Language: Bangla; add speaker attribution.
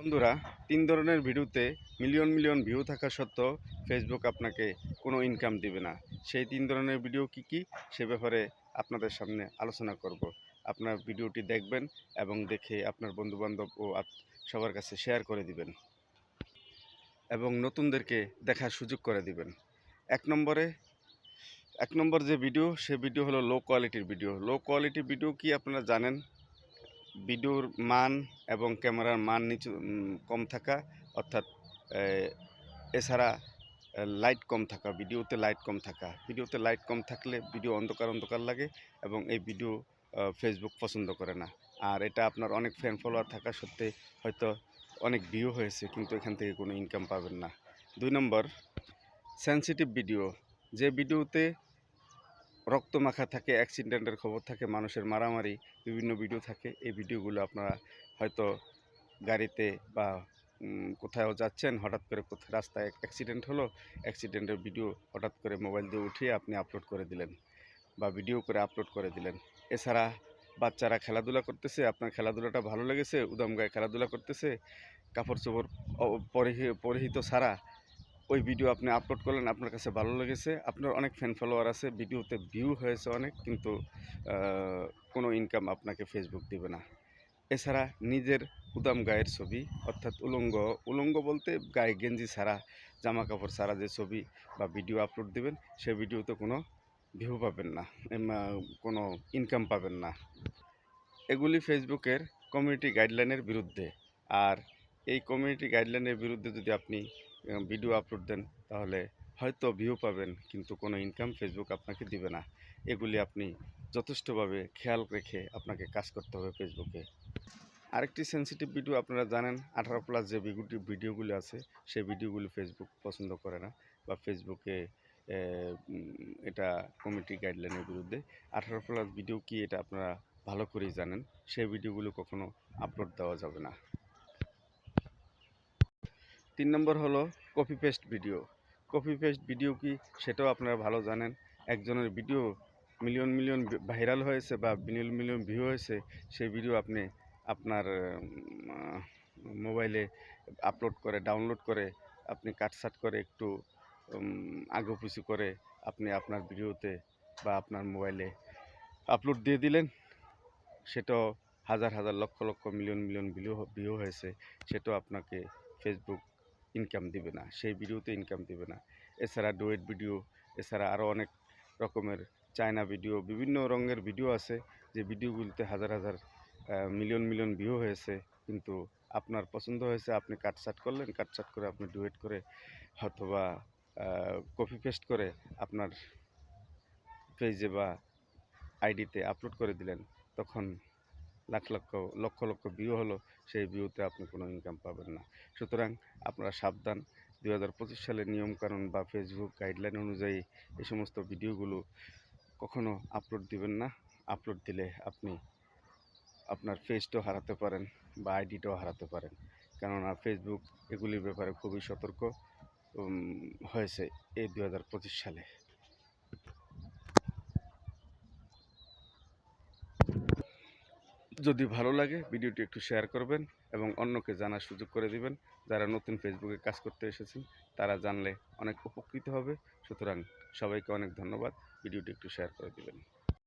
Speaker 1: বন্ধুরা, তিন ধরনের ভিডিওতে মিলিয়ন মিলিয়ন ভিউ থাকা সত্ত্বেও ফেসবুক আপনাকে কোনো ইনকাম দিবে না। সেই তিন ধরনের ভিডিও কি কি, সে ব্যাপারে আপনাদের সামনে আলোচনা করব। আপনার ভিডিওটি দেখবেন এবং দেখে আপনার বন্ধুবান্ধব ও সবার কাছে শেয়ার করে দিবেন এবং নতুনদেরকে দেখার সুযোগ করে দিবেন। এক নম্বরে, এক নম্বর যে ভিডিও সে ভিডিও হলো লো কোয়ালিটির ভিডিও লো কোয়ালিটির ভিডিও কি আপনারা জানেন? ভিডিওর মান এবং ক্যামেরার মান নিচু কম থাকা, অর্থাৎ এছাড়া লাইট কম থাকা, ভিডিওতে লাইট কম থাকা। ভিডিওতে লাইট কম থাকলে ভিডিও অন্ধকার অন্ধকার লাগে এবং এই ভিডিও ফেসবুক পছন্দ করে না। আর এটা আপনার অনেক ফ্যান ফলোয়ার থাকা সত্ত্বে হয়তো অনেক ভিউ হয়েছে, কিন্তু এখান থেকে কোনো ইনকাম পাবেন না। দুই নম্বর সেন্সিটিভ ভিডিও যে ভিডিওতে রক্ত মাখা থাকে, অ্যাক্সিডেন্টের খবর থাকে, মানুষের মারামারি, বিভিন্ন ভিডিও থাকে। এই ভিডিওগুলো আপনারা হয়তো গাড়িতে বা কোথাও যাচ্ছেন, হঠাৎ করে কোথাও রাস্তায় অ্যাক্সিডেন্ট হলো অ্যাক্সিডেন্টের ভিডিও হঠাৎ করে মোবাইল দিয়ে উঠিয়ে আপনি আপলোড করে দিলেন বা ভিডিও করে আপলোড করে দিলেন। এছাড়া বাচ্চারা খেলাধুলা করতেছে, আপনার খেলাধুলাটা ভালো লেগেছে, উদাম গায়ে খেলাধুলা করতেছে কাপড় চোপড় পরিহিত ছাড়া ওই ভিডিও আপনি আপলোড করলেন, আপনার কাছে ভালো লেগেছে। আপনার অনেক ফ্যান ফলোয়ার আছে ভিডিওতে ভিউ হয়েছে অনেক, কিন্তু কোনো ইনকাম আপনাকে ফেসবুক দিবে না। এছাড়া নিজের উদাম গায়ের ছবি, অর্থাৎ উলঙ্গ উলঙ্গ বলতে গায়ে গেঞ্জি ছাড়া, জামা কাপড় ছাড়া যে ছবি বা ভিডিও আপলোড দিবেন, সে ভিডিওতে কোনো ভিউ পাবেন না কোনো ইনকাম পাবেন না। এগুলি ফেসবুকের কমিউনিটি গাইডলাইনের বিরুদ্ধে। আর এই কমিউনিটি গাইডলাইনের বিরুদ্ধে যদি আপনি ভিডিও আপলোড দেন, তাহলে হয়তো ভিউ পাবেন, কিন্তু কোনো ইনকাম ফেসবুক আপনাকে দিবে না। এগুলি আপনি যথেষ্টভাবে খেয়াল রেখে আপনাকে কাজ করতে হবে ফেসবুকে আরেকটি সেনসিটিভ ভিডিও আপনারা জানেন, আঠারো প্লাস যে ভিডিও ভিডিওগুলি আছে, সেই ভিডিওগুলি ফেসবুক পছন্দ করে না, বা ফেসবুকে এটা কমিটি গাইডলাইনের বিরুদ্ধে। আঠারো প্লাস ভিডিও কি এটা আপনারা ভালো করেই জানেন, সেই ভিডিওগুলো কখনো আপলোড দেওয়া যাবে না। তিন নম্বর হলো copy paste video copy paste video কি সেটাও আপনারা ভালো জানেন। একজনের ভিডিও মিলিয়ন মিলিয়ন ভাইরাল হয়েছে বা মিলিয়ন মিলিয়ন ভিউ হয়েছে, সেই ভিডিও আপনি আপনার মোবাইলে আপলোড করে ডাউনলোড করে আপনি কাটসাট করে একটু আগু পিছু করে আপনি আপনার ভিডিওতে বা আপনার মোবাইলে আপলোড দিয়ে দিলেন। সেটাও হাজার হাজার lakh lakh million million view view হয়েছে। সেটাও আপনাকে ফেসবুক ইনকাম দিবে না, সেই ভিডিওতে ইনকাম দিবে না। এছাড়া ডুয়েট ভিডিও এছাড়া আরও অনেক রকমের চায়না ভিডিও বিভিন্ন রঙের ভিডিও আছে, যে ভিডিওগুলিতে হাজার হাজার মিলিয়ন মিলিয়ন ভিউ হয়েছে। কিন্তু আপনার পছন্দ হয়েছে, আপনি কাটসাট করলেন কাটসাট করে আপনি ডুয়েট করে অথবা কপি পেস্ট করে আপনার পেজে বা আইডিতে আপলোড করে দিলেন, তখন লাখ লক্ষ লক্ষ লক্ষ ভিউ হলো, সেই ভিউতে আপনি কোনো ইনকাম পাবেন না। সুতরাং আপনারা সাবধান দুই হাজার পঁচিশ সালের নিয়মকানুন বা ফেসবুক গাইডলাইন অনুযায়ী এই সমস্ত ভিডিওগুলো কখনো আপলোড দিবেন না। আপলোড দিলে আপনি আপনার পেজটাও হারাতে পারেন বা আইডিটাও হারাতে পারেন। কেননা ফেসবুক এগুলির ব্যাপারে খুবই সতর্ক হয়েছে এই দুই হাজার পঁচিশ সালে। যদি ভালো লাগে, ভিডিওটি একটু শেয়ার করবেন এবং অন্যকে জানার সুযোগ করে দিবেন। যারা নতুন ফেসবুকে কাজ করতে এসেছেন, তারা জানলে অনেক উপকৃত হবে। সুতরাং সবাইকে অনেক ধন্যবাদ। ভিডিওটি একটু শেয়ার করে দিবেন।